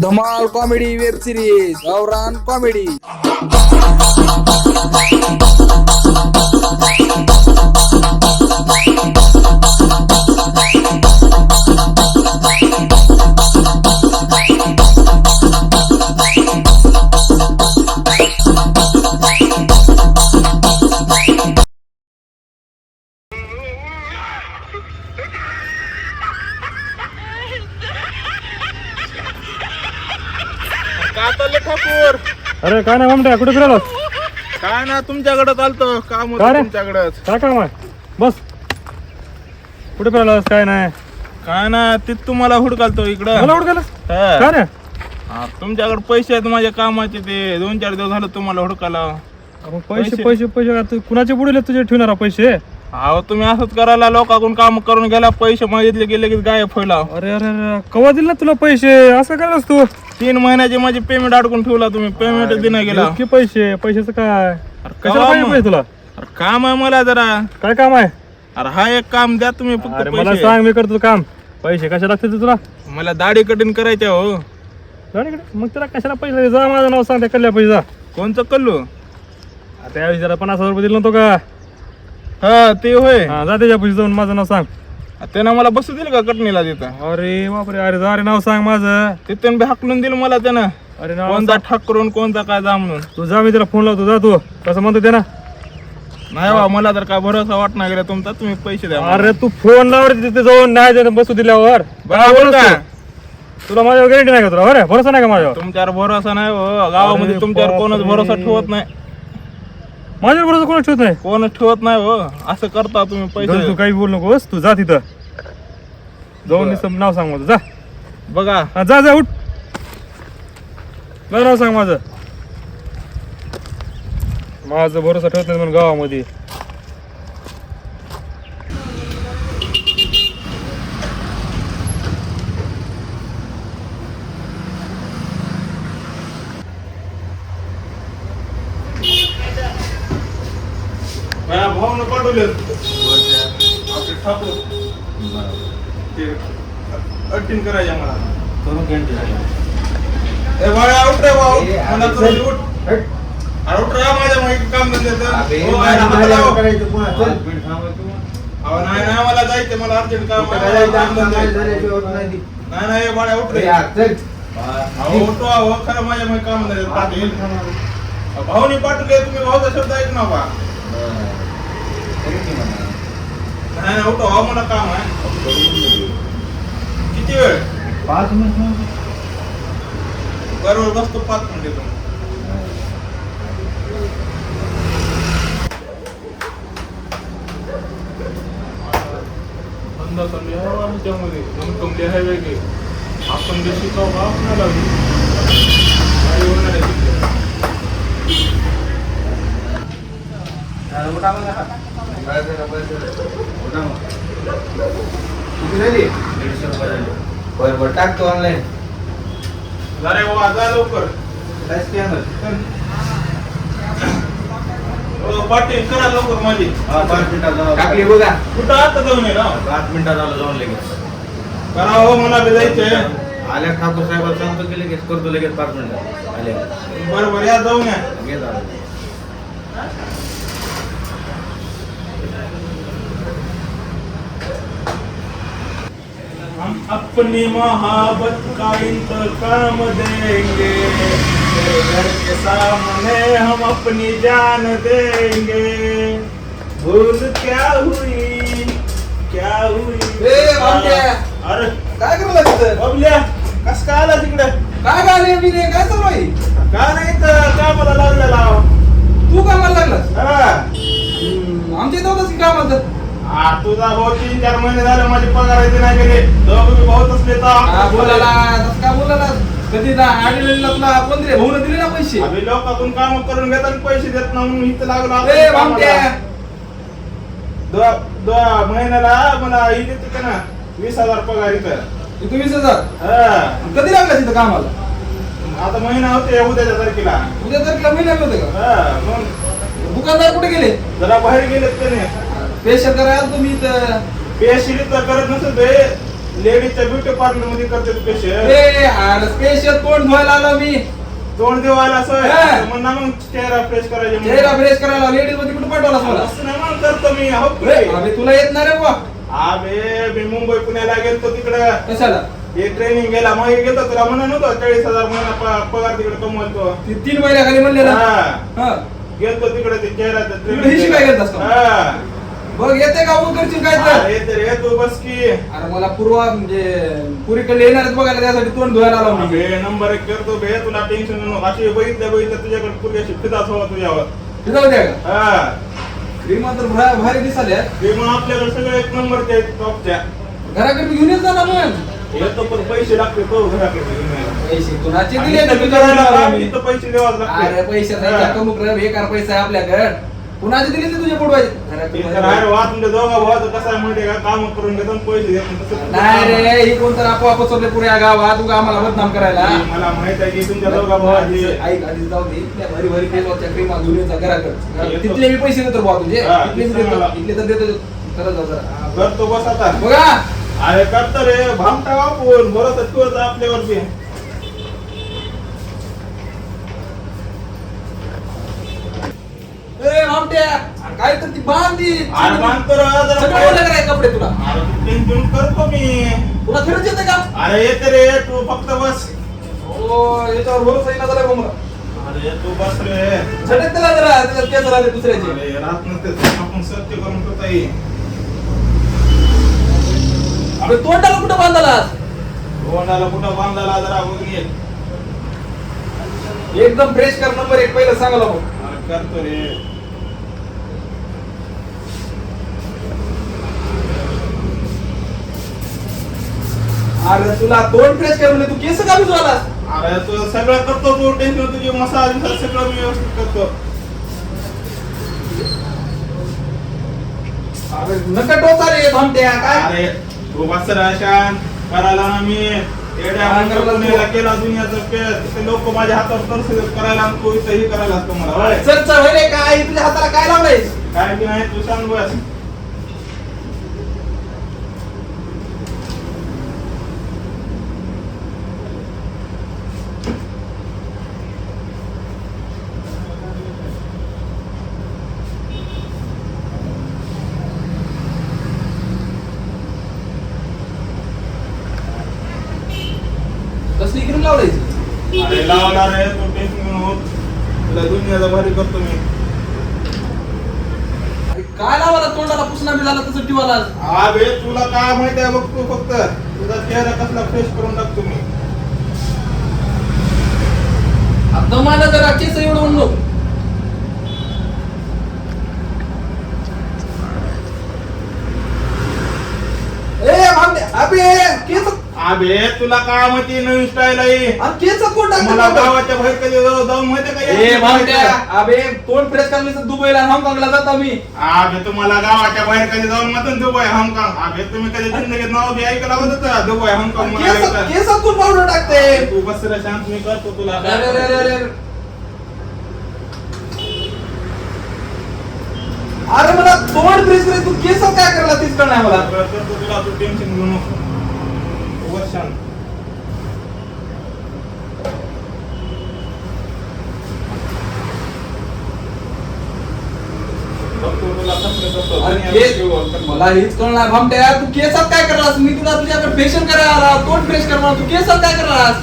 धमाल comedy web series गावरान comedy अरे काय नाही म्हणताय कुठे फिरायला काय ना तुमच्याकडे चालतो काम रे? तुमच्याकडंच. काय काम आहे? बस. कुठे फिरायला काय नाही? काय ना ते तुम्हाला हुडकालतो इकडं. मला ओळखायला हा. काय रे? हा, तुमच्याकडे पैसे आहेत माझ्या कामाचे ते. दोन चार दिवस झालं तुम्हाला हुडकाला पैसे पैसे- पैसे कुणाचे बुडले तुझे ठेवणार पैसे? अहो तुम्ही असंच करायला लोकांकडून काम करून गेला पैसे मागितले गेले की गायब व्हायला. अरे अरे अरे कवा दिल ना तुला पैसे? असं काय तू? तीन महिन्याचे माझे पेमेंट अडकून ठेवला तुम्ही. पेमेंट देणं गेला. इतके पैसे पैशाचं काय? अरे कशाला पाहिजे? पैसे तुला? अरे काम आहे मला जरा. काय काम आहे? अरे हा एक काम द्या तुम्ही फक्त अरे मला पैसे. सांग मी करतो काम. पैसे कशा लागतील तुला? मला दाढी कटिंग करायचे हो. जा इकडे. मग तुला कशाला पैसे लागले? जा माझं नाव सांग त्या कल्ल्या पैसे जा. कोणचं कल्लू? आता त्यावेळी जरा पन्नास हजार रुपये दिला नव्हतो का? हा ते होय. हा जा त्याच्या पैसे जाऊन माझं नाव सांग. त्यानं मला बसू दिलं का कटणीला तिथं? अरे बापरे अरे जा रे नाव सांग माझं. तिथून बी हाकलून दिलं मला त्यानं. अरे नाव कोणता ठाक करून कोणता काय जा म्हणून. तू जा मी त्याला फोन लावतो जा तू. कसं म्हणतो ते ना नाही बा मला तर काय भरोसा वाटणार गेला तुमचा. तुम्ही पैसे द्या. अरे तू फोन लावर तिथे जाऊन. नाही देत बसू दिल्यावर. का? तुला माझ्यावर गॅरंटी नाही का तुला? बरं भरोसा नाही का माझ्यावर? तुमच्यावर भरोसा नाही हो. गावामध्ये अरे तुमच्यावर कोणच. भरोसा ठेवत नाही. माझ्यावर भरोसा कोणा ठेवत नाही? कोणच ठेवत नाही हो. असं करता तुम्ही पैसे. तू काही बोल नकोस. तू जा तिथं. जाऊन नुसतं नाव सांग माझं. जा. बघा. हा, जा जा उठ. जा नाव सांग माझं. माझं भरोसा ठेवत नाही म्हणून गावामध्ये. माझ्या भाऊनं पाठवले आपले ठाकूर. ते अटीन करायच्या मला. ए बाळा उठ रे भाऊ. मला करून उठ. उठ रे माझ्या माहिती काम धंद्याचं. हो, नाही नाही मला जायचं मला अर्जंट काम. नाही नाही बाळा उठ रे. उठो अहो खरं माझ्या माहिती काम अहो, भाऊनी पाठवले तुम्ही भाऊचा शब्द ऐक ना बा. नाही नाही उठो अहो मला काम आहे. किती वेळ? बरोबर बसतो पाच मिनिटे तुम्ही धंदा चालू आहे. हो आमच्यामध्ये इन्कम लय आहे वेगळे आपण जे शिकावं का आपल्याला? बी. काही होणार आहे तिथे. टाकतो ऑनलाईन जा रे बाबा जा लवकर. हो, पाटील करा लवकर माझी टाकली बघा. कुठं आता जाऊन ये ना? पाच मिनिटात आलं जाऊन लगेच. करा हो मला बी जायचंय. आल्या ठाकूर साहेब सांगतो की लगेच करतो लगेच पाच मिनिटात. आले बरोबर या जाऊन या. घे दादा. हम अपनी मोहब्बत का इंतकाम देंगे। घर के सामने हम अपनी जान देंगे। भूल क्या हुई? क्या हुई? ए, बाबल्या. अरे। काय करायला तिथं बबल्या कस काय आला तिकडे? काय गाणे बिने काय चालू आहे? का नाही तर कामाला लागलेला? तू कामाला लागलास? हा. आमच्या इथं होतास की कामात आ, तुझा भाऊ तीन चार महिने झाले माझे पगार येते नाही गेले. बी भाऊच असले हा, बोलायला काय बोलायला? कधी आडलेला कोण दिले? भाऊन दिले ना पैसे? आम्ही लोकातून काम करून घेतात पैसे देत ना म्हणून इथं लागलो महिन्याला मला देते का ना वीस हजार पगार इथं. तू वीस हजार? हा. कधी लागला तिथं कामाला? आता महिना होते उद्याच्या तारखेला. उद्या तारखेला महिना होते का? दुकानदार कुठे गेले? जरा बाहेर गेलेत त्याने. पेशंट करायला तुम्ही इथं. पेशिली तर करत नसत ते. लेडीजच्या ब्युटी पार्लरमध्ये करते स्पेशल ए अरे स्पेशल तोंड धुवायला आलो मी? तोंड देवाला असं. हा. म्हणा मग चेहरा फ्रेश करायचे. चेहरा फ्रेश करायला लेडीजमध्ये कुठे पाठवला मला असं नाही म्हणून करतो मी. हो की? अबे तुला येत नाही रे बुवा. अबे मी मुंबई पुण्याला गेलतो तिकडं. कशाला? हे ट्रेनिंग गेला मग हे तुला म्हणा नव्हतं चाळीस हजार महिना प- पगार तिकडे कमवतो ती तीन महिन्याखाली म्हणले ना? हा. हा. गेलतो तिकडे ते चेहऱ्याचं तिकडे हिशी काय गेलतास का? बघ येते का उभं करशील काय तर? अरे तर ये तू बस की. अरे मला पूर्वा म्हणजे पुरीकडे येणारच बघायला त्यासाठी तोंड धुवायला आलो मी. नंबर एक करतो बे तुला टेन्शन नको. अशी बघितल्या बघितल्या तुझ्याकडे पूर्वी अशी फिदाच हवा तुझ्यावर ते जाऊ द्या का? हा. क्रीम तर भा- भारी दिसाल्या ते मग आपल्याकडे सगळे एक नंबरचे आहेत टॉपच्या घराकडे घेऊन येत जा ना मग. येतो पण पैसे लागते तो घराकडे घेऊन यायला. पैसे कुणाचे आणि दिले मी. इथं पैसे द्यावाच अरे लागते. पैसे हा. नाही कमूक रे बेकार पैसा आहे आपल्याकडे. कुणाचे दिले ते तुझे पोटवायचे इथं राहायला वा तुमच्या दोघा भावाचं कसं आहे का? काम करून घेतो आणि पैसे देत नाही. तसं नाही रे ही कोणतर आपोआप सोडले पुऱ्या गावात उगा आम्हाला बदनाम करायला. मला माहीत आहे की तुमच्या दोघा भावाची ऐक आधी जाऊ दे. त्या भारी भारी धुण्याचा घराकडे येतो. तिथले मी पैसे देतो बुवा तुझे. हा, तिथले देतो. मला. तर देतो. खरंच जाऊ जरा. करतो बस आता. बघा. अरे करतो रे. भामटा वापून बरोबर आपल्यावरती ए मामट्या काय तर ती बांधी. अरे बांधतो रे, जरा. सगळं ओलं कराय कपडे तुला. अरे तू टेन्शन करतो मी. तुला खरंच येतं का? अरे येते रे तू फक्त बस. हो याच्यावर भरोसा येईना झाला मला. अरे तू बस रे. झटक त्याला जरा त्याच्यात केस राहते दुसऱ्याचे. अरे रात नसते आपण सत्य करून तोंडाला कुठं बांधाला तोंडाला कुठं बांधायला जरा बघ एकदम फ्रेश कर नंबर एक पहिलं सांगायला बघ. अरे करतो रे. अरे तुला तोंड फ्रेश कर म्हणजे तू केस का भिजवाला अरे तू सगळं करतो तू टेन्शन तुझी मसाज बिसाज सगळं मी व्यवस्थित करतो. अरे नका टोचा रे भामट्या काय? अरे तू बस रे शांत करायला ना मी. काय करायला तू? पुण्याला केला दुनियाचा पेस तिथे लोक माझ्या हातावर तरस करायला आणि तू इथं हे करायला असतो मला. होय? चल चल होय रे काय? तुझ्या हाताला काय लावलंय काय की नाही तू सांग बस कसली क्रीम लावलायची? अरे लावला रे तू टेन्शन घेऊन होत. तुला दुनियाचा भारी करतो मी. अरे काय लावाला तोंडाला पुसना बी झाला तसं टिवाला? अबे तुला काय माहिती आहे बघ तू फक्त. तुझा चेहरा कसला फ्रेश करून टाकतो मी. आता मला जरा केस एवढं म्हणलो ए भामट्या अबे अबे तुला काय माहिती नवीन स्टाईल आहे? अरे केस कोण मला गावाच्या बाहेर कधी जाऊ- जाऊन माहिती का ए भामट्या अबे तोंड फ्रेश करण्याचं दुबईला हाँगकाँगला जातो मी अबे तुम्हाला गावाच्या बाहेर कधी जाऊन मत दुबई हाँगकाँग. अबे तुम्ही कधी जिंदगीत नाव बी ऐकलं होतं का? दुबई हाँगकाँग केस केसात कोण पावडर टाकते? तू बस रे शांत मी करतो तुला. अरे अरे अरे अरे अरे. अरे मला तोंड फ्रेश करे तू केस काय करला तीच नाही मला. करतो तुला तू टेन्शन घेऊ नको. बघतो. मला हेच कळणार भामट्या तू केसात काय करलास? मी तुला तुझ्याकडे फेशियल करायला तोंड फ्रेश कर मला तू केसात काय करलास?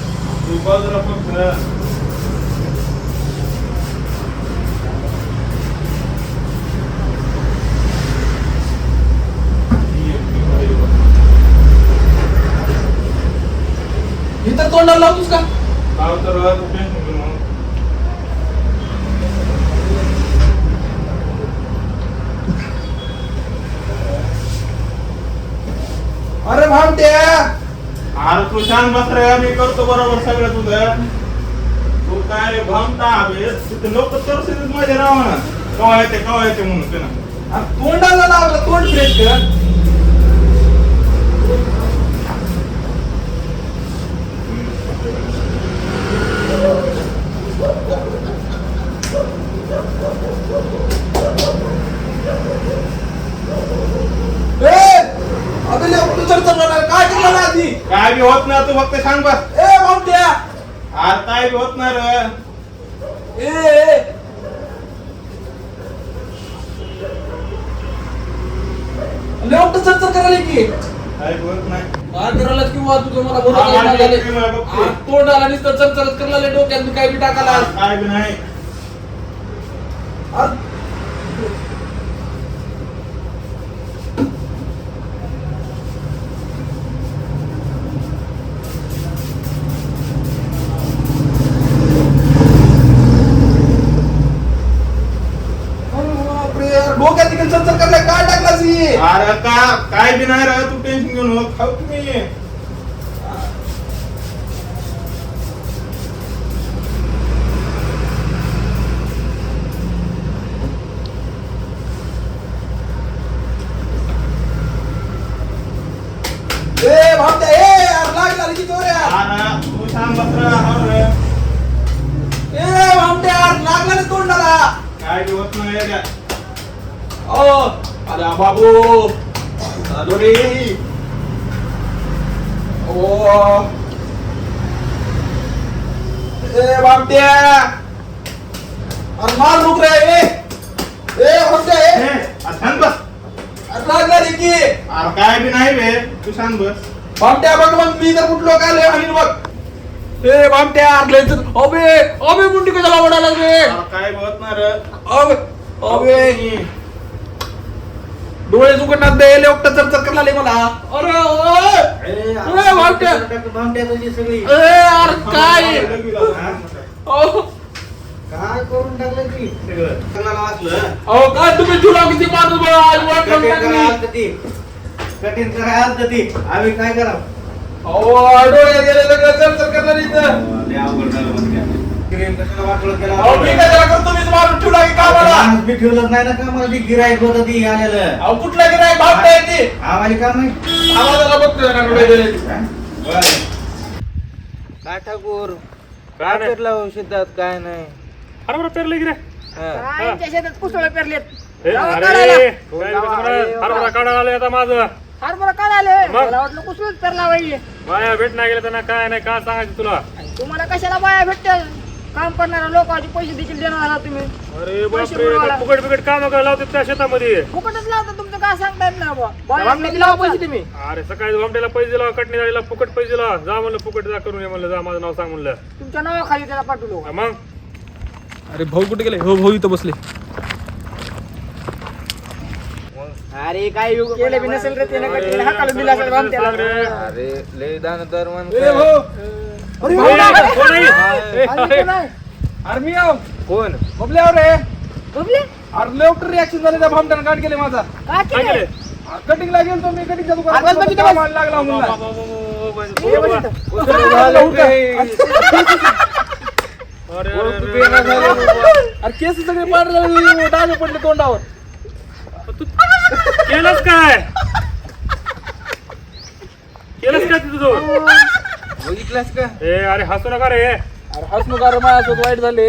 तू बाजूला फक्त इथं तोंडाला लावतोस का? लाव तर तू टेन्शन घेऊ नको. अरे भामट्या अरे तू शांत बस रे मी करतो बरोबर सगळं तुझं. तू काय भामटा हवे तिथे लोक तरस माझ्या नावानं कवा येते कवा येते म्हणून ते ना. अरे तोंडाला लावलं तोंड फ्रेश कर चल चल, काय केलं ना काय बी होत नाही तू फक्त सांग बस. ए भामट्या आज काय बी होत नाही रे. ए वाटतं चरचर करायला की. काय होत नाही. किंवा तुझं मला बोलत नाही मला लागले. बघतोय, मला बघतोय. तोंड आला नुसतं चरचरच करायला डोक्यात काय बी टाकायला. आज काय बी नाही. काय बी नाही रे तू टेन्शन घेऊन हो खाऊ तुम्ही ए भामट्या ए यार लाग लागली जोर यार अरे तू सांग बस रे, हो रे. ए भामट्या यार लागला ना तोंडाला काय बी होत नाही रे. ओ। अरे बाबू आलो रे ओ ए भामट्या अरे मार रुक रे ए। ए भामट्या ए ए, आज सांग बस। अरे लागला रे की अरे काय बी नाही बे तू सांग बस. भामट्या बघ मग मी तर कुठलो का लय हाणीन बघ. ए भामट्या अरे लय तर अबे अबे मुंडी कशाला ओढायला अरे काय बी होत नाही रे. अबे अबे. डोळे उघडणार दे लय एकटं चरचर करायला लागले मला. अरे यार काय? काय करून टाकलं ती? सगळं. सगळं वाचलं. अहो, काय तुम्ही किती माणूस बघा आज कठीण करा ती आम्ही काय करा अहो डोळे गेले सगळं चरचर करणार इथं. क्रीम कशाला केला अहो मी काय त्याला करतो? मीच मारून ठेवला की कामाला? माणूस बी ठेवलंच नाही ना का? मला ती गिराईक होतं ती आलेलं. अहो कुठला गिराय भामटा येते आम्हाला काम नाही. आवाजाला बघतोय ना डोळे गेले काय ठाकूर? काय नाही. पेरला शेतात काय नाही. अरे बरं पेरलं की रे? हा. आमच्या शेतात कुसळ पेरलेत. ए, अरे. काय हरभरा काढायला आलोय आता माझं. हरभरा मग? मला वाटलं कुसळच पेरला बाया भेट नाही गेलं त्यांना काय नाही काय सांगायचं तुला? तुम्हाला कशाला बाया भेटतील काम करणाऱ्या लोकांचे पैसे देखील देणार आहात तुम्ही. अरे पैसे बापरे बुडवायला. फुकट फुकट काम लावतात त्या शेतामध्ये. फुकटच लावता तुमचं काय सांगता येत नाही बुवा. लावा पैसे तुम्ही. अरे सकाळी वामट्याला पैसे दिला कटणी झालीला फुकट पैसे दिला जा म्हणलं फुकट जा करून ये म्हणलं जा माझं नाव सांग म्हणलं. तुमच्या नावाखाली त्याला पाठवलो हा, मग? अरे भाऊ कुठे गेले? हो भाऊ इथं बसले. अरे काय युग केले बी नसेल रे त्यानं कधी हाकाला दिला असेल. अरे लय दान तर मन ए भाऊ! अरे कोण आहे? कोण आहे? अरे मी आहो कोण बबल्यावर रे बबले? अरे लेफ्ट रिॲक्शन झाले त्या भामट्यानं काढ केले माझा काय काय केलंय? केलंय? कटिंगला गेलो मी कटिंगच्या अरे बस, दुकानात बस. कामाला लागला बाबा, ये बस बाबा. इथं. झालं उठा. अरे, अरे, ओळख अरे, पेरणा अरे, झाली. अरे. अरे केस सगळे पांढरे डाग पडले तोंडावर तू केलंस काय केलंस काय तुझं बघितलंस का? ए अरे हसू नका रे. अरे हसमुख अरे माझ्यासोबत वाईट झाले.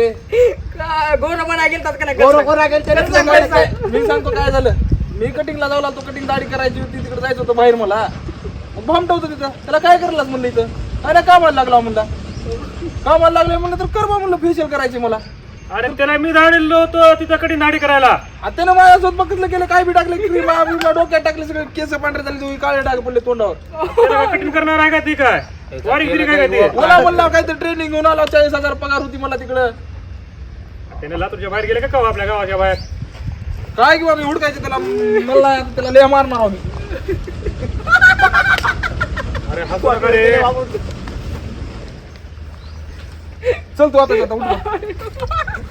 काय गोरं बनाय गेलतात का नाही? गोरा गोरा गेलते रे, कसं तुला माहिती काय? काय? मी सांगतो काय झालं? मी कटिंगला जाऊ लागतो कटिंग दाढी करायची होती तिकडे जायचं होतं बाहेर मला. भामटा होतं तिथं. त्याला काय करायलाच म्हणलं इथं? अरे कामाला लागला म्हणला. कामाला लागले म्हणलं तर कर बा म्हणलं फेशियल करायची मला. अरे त्याला मी धाडलेलो होतो तिथं कधी नाडी करायला. आता त्यानं माझ्यासोबत बघितलं केलं काय बी टाकलं की डोक्यात टाकले सगळे केस पांढरे झाले तुम्ही काळे डाग पडले तोंडावर. कटिंग करणार आहे का ती काय? वारी काय का ती? मला म्हणला काय तर ट्रेनिंग घेऊन आला चाळीस हजार पगार होती मला तिकडं. त्याने लातूरच्या बाहेर गेले का का हो आपल्या गावाच्या बाहेर? काय किंवा मी हुडकायचे त्याला मला आता त्याला लय मारणार मी अरे हसू नका रे चल तू आता उठ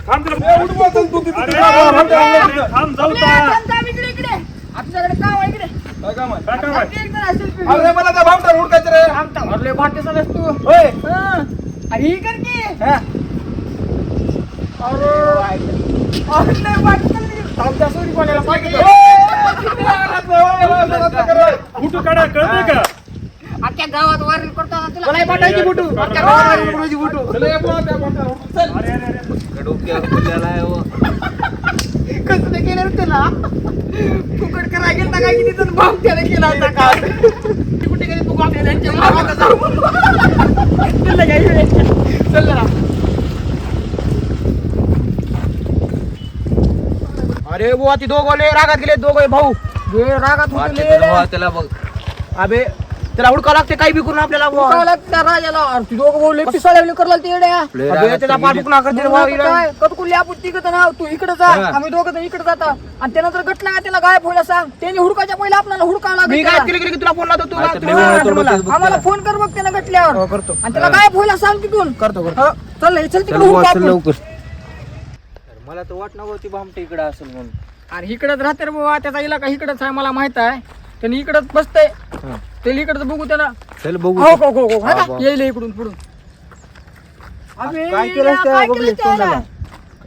थांब तुला उठ बा, चल तू तिथं अरे, तिथं. थांब इकडे, इकडे. आपल्याकडे काम आहे इकडे काय काम आहे? काय काम आहे एक जण असेल पिढी. अरे मला त्या हुडकायचं रे थांब, थांब. अरे, भाटे झालास तू होय हं. अरे ही कर की हा. अरे लय अख्ख्या गावात वारील करतो आता तुला काय पाठवायची अख्ख्या गावात वारील चल, ये बुवा, त्या. चल. डोक्यावर आहे हो. कसं ते केलं रे त्याला फुकट काय किती जण त्याला केला होता का कुठे गेले मागं जाऊ. चल ना, चल. अरे बुवा ती दोघं लय रागात गेले दोघं भाऊ लय रागात होते लय. त्याला बघ अबे त्याला हुडकावं लागते काही बी करून आपल्याला हुडकावं लागतं त्या राजाला. अरे ती दोघं भाऊ करला ते येड्या. लय अबे, रागात त्याचा गेली. पाठ बुकना करते रे भाऊ, काय? कटकुली आपण तिघं ना तू इकडे जा. आम्ही दोघं जण इकडे जाता. आणि गटला का त्याला गायब व्हायला सांग. त्याने हुडकायच्या पहिले आपल्याला हुडकावं लागेल गायब केलं की तुला फोन लावतो तू नाहीतर लय वेळा आम्हाला. फोन कर बघ त्यानं गटल्यावर. करतो. आणि त्याला गायब व्हायला सांग तिथून. करतो चल हे, चल चल तिकडे बुवा, हुडकू चल आपण. लवकर. मला तर वाटणार होती भामटे इकडे असेल म्हणून. अरे इकडेच राहते रे बाबा. त्याचा इलाका इकडेच आहे मला माहीत आहे. त्याने इकडेच बसतंय हा. ते इकडचं बघू त्याला चल बघू हो हो हो हो हा, हा का? बा. येईल इकडून पुढून अबे, काय केलंस त्या काय बबलीच्या केलंस त्याला? तोंडाला?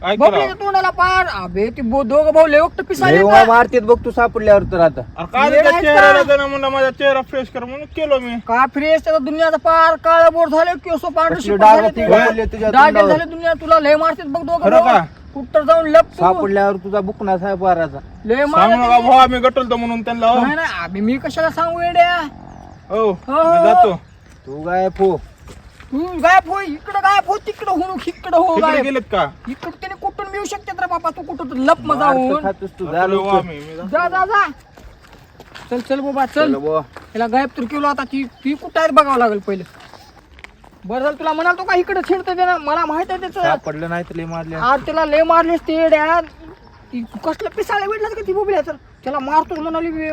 काय बबलीच्या केलं तोंडाला पार अबे ती बो- दोघं भाऊ लय पिसाले लय मारतेत बघ तू सापडल्यावर तर आता अरे काय त्या चेहऱ्याला? त्यानं म्हणलं माझा चेहरा फ्रेश कर म्हणून केलो मी का फ्रेश त्याचा दुनियाचा पार काळ बोर झाले केस पांढरे कसले शिपट डाग झाले होते ते. का बोलले तुझ्या डाग तोंडावर? झाले दुनिया तुला लय मारतात बघ दोघं खरं भाऊ. का? कुठं जाऊन लप तू. सापडल्यावर तुझा बुकना साहेब बाराचा लय सांग नका. भाऊ आम्ही गटलतो म्हणून त्यांना हो. नाही नाही अबे मी कशाला सांगू येड्या? हो हो. मी जातो. तू काय फो तू गायब हो इकडं गायब हो तिकडं हो इकडं हो तिकडे गायब. गेलेत का? इकडं त्याने कुठून मिळू शकतात रे बाबा तू कुठं लप होऊन खातोस तू जातो झालो हो आम्ही मी जातो. जा जा जा. चल चल बाबा चल. त्याला गायब तर केलो आता ती ती कुठं आहे बघावं लागेल पहिले. बरं झालं तुला म्हणाल तो का इकडे छिडतं ना मला माहीत आहे त्याचं. सापडलं नाही तर लय मारले. आज त्याला लय मारलेस ते ती कसलं पिसाळ्या भेटलास का ती बोबल्या तर त्याला मारतोच म्हणाली बे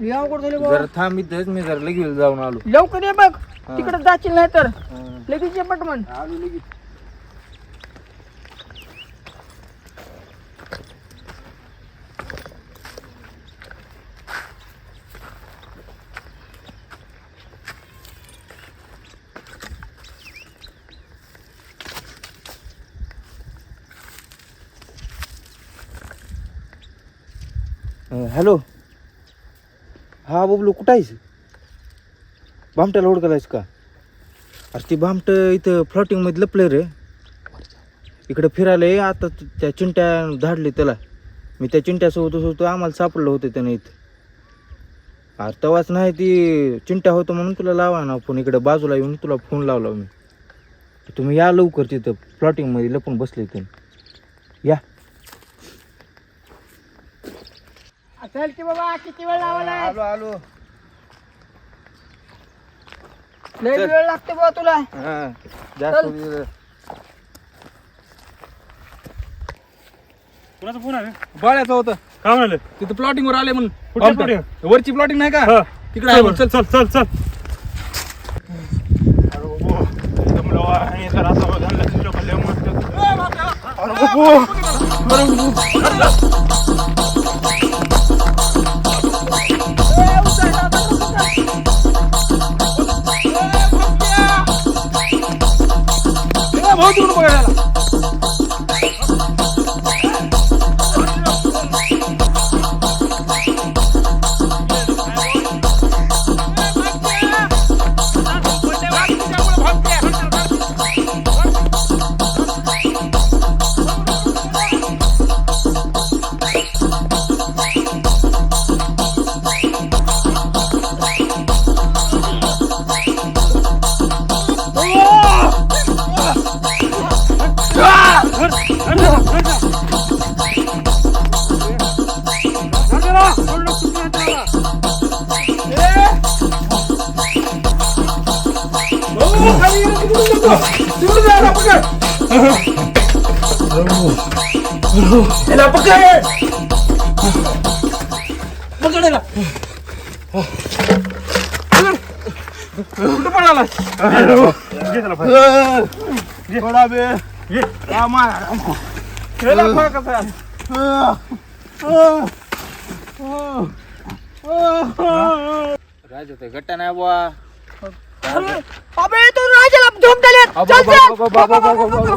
लय अवघड झाले बाबा जर थांब इथंच मी जर लगेच जाऊन आलो. लवकर ये बघ. तिकडे जाशील नाही तर लगेच ये पटमन आलो लगेच. हॅलो. हा बबलू कुठं आहेस? भामट्याला करायचं का? अरे ती भामट इथं फ्लॉटिंगमध्ये लपले रे इकडं फिरायला ये आता त्या चिंट्या धाडले त्याला. मी त्या चिंट्यासोबत होतो आम्हाला सापडलं होतं त्याने इथं. अरे तेव्हाच नाही ती चिंट्या होतं म्हणून तुला लावा ना फोन इकडे बाजूला येऊन तुला फोन लावला मी. तुम्ही या लवकर तिथं फ्लॉटिंगमध्ये लपून बसले तुम्ही. या. चल की बाबा किती वेळ लावायला आलो आलो. लय चल. वेळ लागते बाबा तुला. हा जास्त चल. वेळ- कुणाचा फोन आहे बाळ्याचं होतं. काय म्हणाले? तिथं प्लॉटिंग वर आले म्हणून. कुठल्या plotting? वरची प्लॉटिंग नाही का? तिकडे आहे चल चल चल चल याला पकड. पकड याला. कुठं पळाला घे त्याला. थोडा बे. घे. रामा, रामा. याला फरक कसा? राज होते गट्टा नाही बुवा अबे तो राजाला झोप दिले चल चल शानी शुद्ध माणसारखी बघ ना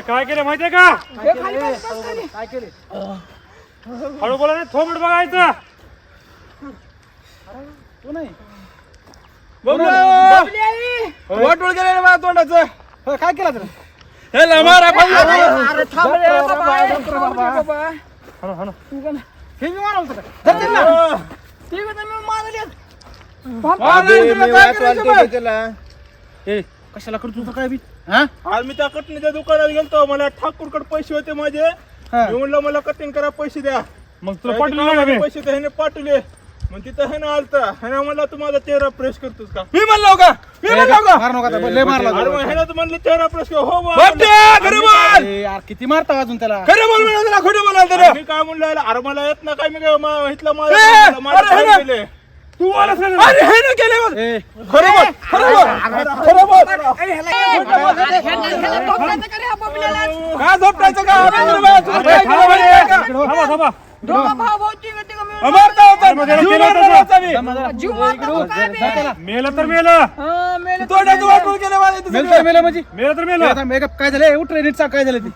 काय केलं माहितीये का? हे. हळू बोला नाही थोबड बघायचं. बाबली! आई. वाटोळ गेले माझ्या तोंडाचं. काय केलं तर? हा ना, हा हे मारलं. कशाला करतो तुझं काय बी आज मी त्या कटणीच्या दुकानात गेलतो. मला ठाकूरकडे पैसे होते माझे. म्हणलं मला कटिंग करा पैसे द्या. मग तुला बे? पैसे पाठवले. मग तिथं ह्यानं आलता ह्यानं म्हणला तू माझा चेहरा प्रेस करतोस का मी म्हणलो का मी म्हणलो का अरे मग ह्यानं तर म्हणलं चेहरा प्रेस कर हो खरं बोल किती मारता अजून त्याला खरं बोल म्हणा त्याला खोटं त्याला मी काय म्हणलं याला, अरे मला येत ना काय मी काय मा- इथलं माझं ए, मला- मला अरे काय ह्यानं- केलंय? तू आलास का नाही? अरे हे ना केले बघ खरं बोल खरं बोल खरं बोल का हा? काय झोपटायचं का काय केलं? थांबा थांबा दोघं भाऊ भाऊ तिघं तिघं मिळून मारता होता मग त्याला जीव केलं मारता होतं होता मी. जीव मारता तो काय बे? मेलं तर मेलं. हं, मेलं तर तोंडाचं मेलं. वाटून केलं माझ्या इथं सगळं. मेलं तर मेलं. काय झालं? उठ रे नीट सांग काय झालं ते?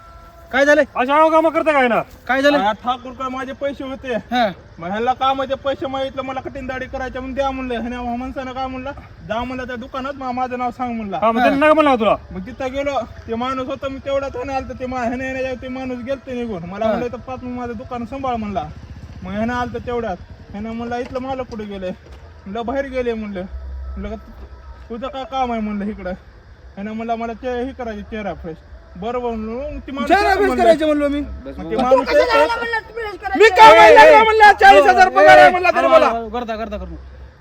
काय झालं अशा अहो कामं करता काय ना? काय झालं हा, ठाकूर काय माझे पैसे होते. हा. मग ह्याला कामाचे पैसे मागितलं? मला कठीण दाढी करायच्या म्हणून द्या म्हणलं. ह्याने माणसानं काय म्हणलं? जा म्हणलं त्या दुकानात मा- माझं नाव सांग म्हणलं. हा मग त्यांनी नका म्हणला का तुला. मग तिथं गेलो. ते माणूस होता मी तेवढ्यात ह्याने आलं ते मा- ह्याने येण्याच्या ते माणूस गेलते निघून. मला म्हणलं तर पाच मिनिट माझं दुकान सांभाळ म्हणला. मग ह्यानं आलं तेवढ्यात. ह्यानं म्हणलं इथलं मालक कुठे गेले? म्हणलं बाहेर गेले म्हणलं. म्हणलं का तु- तुझं काय काम आहे? म्हणलं इकडं. ह्यानं म्हणलं मला चे हे करायचे चेहरा फ्रेश बरोबर ती माणूस म्हणलं. करायचे म्हणलो मी. मग ते माणूस कशाला काय म्हणलं म्हणलं चाळीस हजार पगार आहे म्हणला तरी मला. करता करता करता.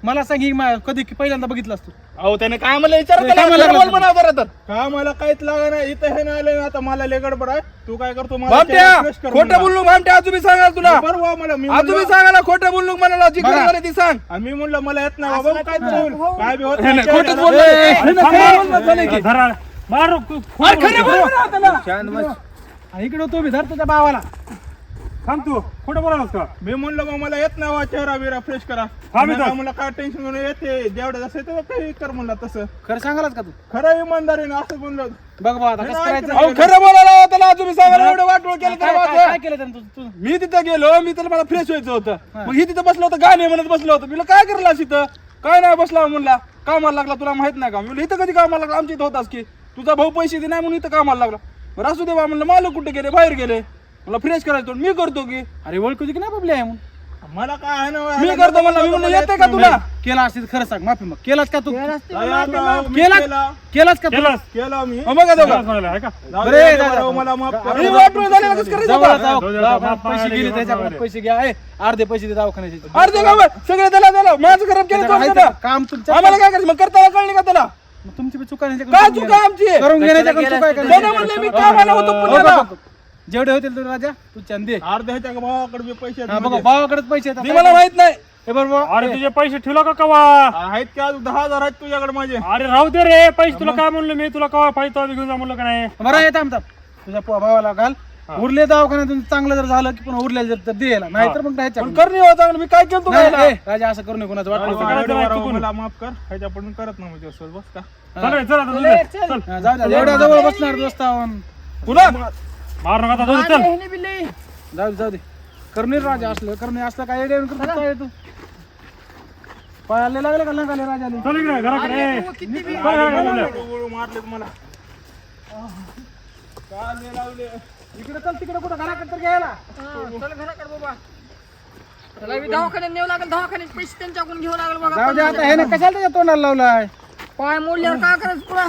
मला सांग ही मा- कधी पहिल्यांदा बघितलं असतो. अहो त्याने काय म्हणलं विचार काय? म्हणा जरा तर. का मला काहीच लागा नाही. इथं हे नाही आलं आता मला लय गडबड आहे. तू काय करतो मला भामट्या कर खोटं म्हणला. बोललो भामट्या आज तुम्ही सांगाल तुला. बरं वा मला मी आज तुम्ही म्हणलं- सांगायला खोटं बोललो म्हणाला जी ती सांग. आणि मी म्हणलं मला येत नाही बाबा काय बोल? काय बी होत नाही, खोटंच. बोललो. ए, हे ना, खरं बोलणं झालं की. धरा. मार बोल इकडे तो बी धरतो त्या भावाला. थांब तू खोटं बोलायलास का मी म्हणलं मग मला येत नाही वा चेहरा बिरा फ्रेश करा. हा, मी म्हणलं तर- मला काय टेन्शन घेऊन येते? जेवढं जसं येतं काही कर म्हणलं तसं. खरं सांगालाच का तू? खरं इमानदारीने असं म्हणलं बघ बा आता कसं करायचं? अहो खरं बोलायला त्याला तुम्ही सांगायला एवढं वाटोळ केलं काय केलं त्यानं मी तिथं गेलो मी तर मला फ्रेश व्हायचं होतं. मग ही तिथं बसलं होतं गाणे म्हणत बसलो होतं. मी काय करला तिथं काय नाही बसला म्हणला. कामाला लागला तुला माहीत नाही का? मी म्हणलं इथं कधी कामाला लागला? आमच्या इथं होतास की. तुझा भाऊ पैसे दे नाही म्हणून इथं कामाला लागला. बरं असू दे बा म्हणलं मालक कुठे गेले बाहेर गेले. मला फ्रेश करायचं. मी करतो की. अरे ओळखू की नाही बबली आहे म्हणून? मला काय आहे ना मी करतो म्हणलं मी म्हणलं येते का तुला? केला असतील खरं सांग माफी मग. केलास का तू? केला केला. केलास का तू? केलास. केला मी. हो बघा आहे का? जाऊ बरं, दे, जा, जा, बरं, मला माफ कर. करायचं? जाऊ पैसे गेले त्याच्याकडे बाप्पा पैसे घ्या ए, अर्धे पैसे दे दवाखान्याचे. अर्धे काम सगळे त्याला त्याला माझं खराब केलं तो काम तुमच्या आम्हाला काय करायचं? मग करताना कळली का त्याला? मग तुमची बी चुका नाही काय चूक आहे आमची? करून घेण्याच्या चुका आहे त्याने का? म्हणले मी कामाला होतो हो, पुण्याला बघ, बघ. जेवढे होतील तेवढे राजा तू चंद. अर्ध्या ह्याच्या भावाकडे बी पैसे आहेत हा, बघा. भावाकडेच पैसे मला माहीत नाही. हे बरोबर अरे तुझे पैसे ठेवला का कवा? आहेत की अजून? दहा हजार आहेत तुझ्याकडे माझे. अरे राहू दे रे. पैसे तुला काय म्हणलं मी? तुला कवा पाहिजे तेव्हा घेऊन जा म्हणलं का नाही? बरं येत थांब. तुझ्या पो- भावाला घाल. उरले दवाखान्यातून चांगलं जर झालं की पुन्हा उरले जर तर दे नाही तर मग नाही पण करणे होता मी काय केलं नाही, ए, राजा असं करू नये कोणाचं वाटलं नाही. मला माफ कर. ह्याच्याकडून करत ना म्हणजे असं बस का? चल रे, चल आता तुझे चल. हा, जाऊ द्या एवढ्या जवळ बसणार दोस्तावन पुन्हा मार नका आता चल. जाऊ दे जाऊ दे. करणे राजा असलं करणे असलं काय करतो काय तू पायाला लागले का लागले राजाने चल इकडे घराकडे ए. तू चल मारले नाही लावले. इकडे चल तिकडे कुठं घराकडे तर घ्यायला. चल घराकडे बाबा. त्याला बी दवाखान्यात न्यावं लागेल दवाखान्यात पैसे त्यांच्याकडून घ्यावं लागेल बघा. जाऊ दे आता हे. ना कशाला त्याच्या तोंडाला लावलाय? पाय मोडल्यावर काय करायचं पुन्हा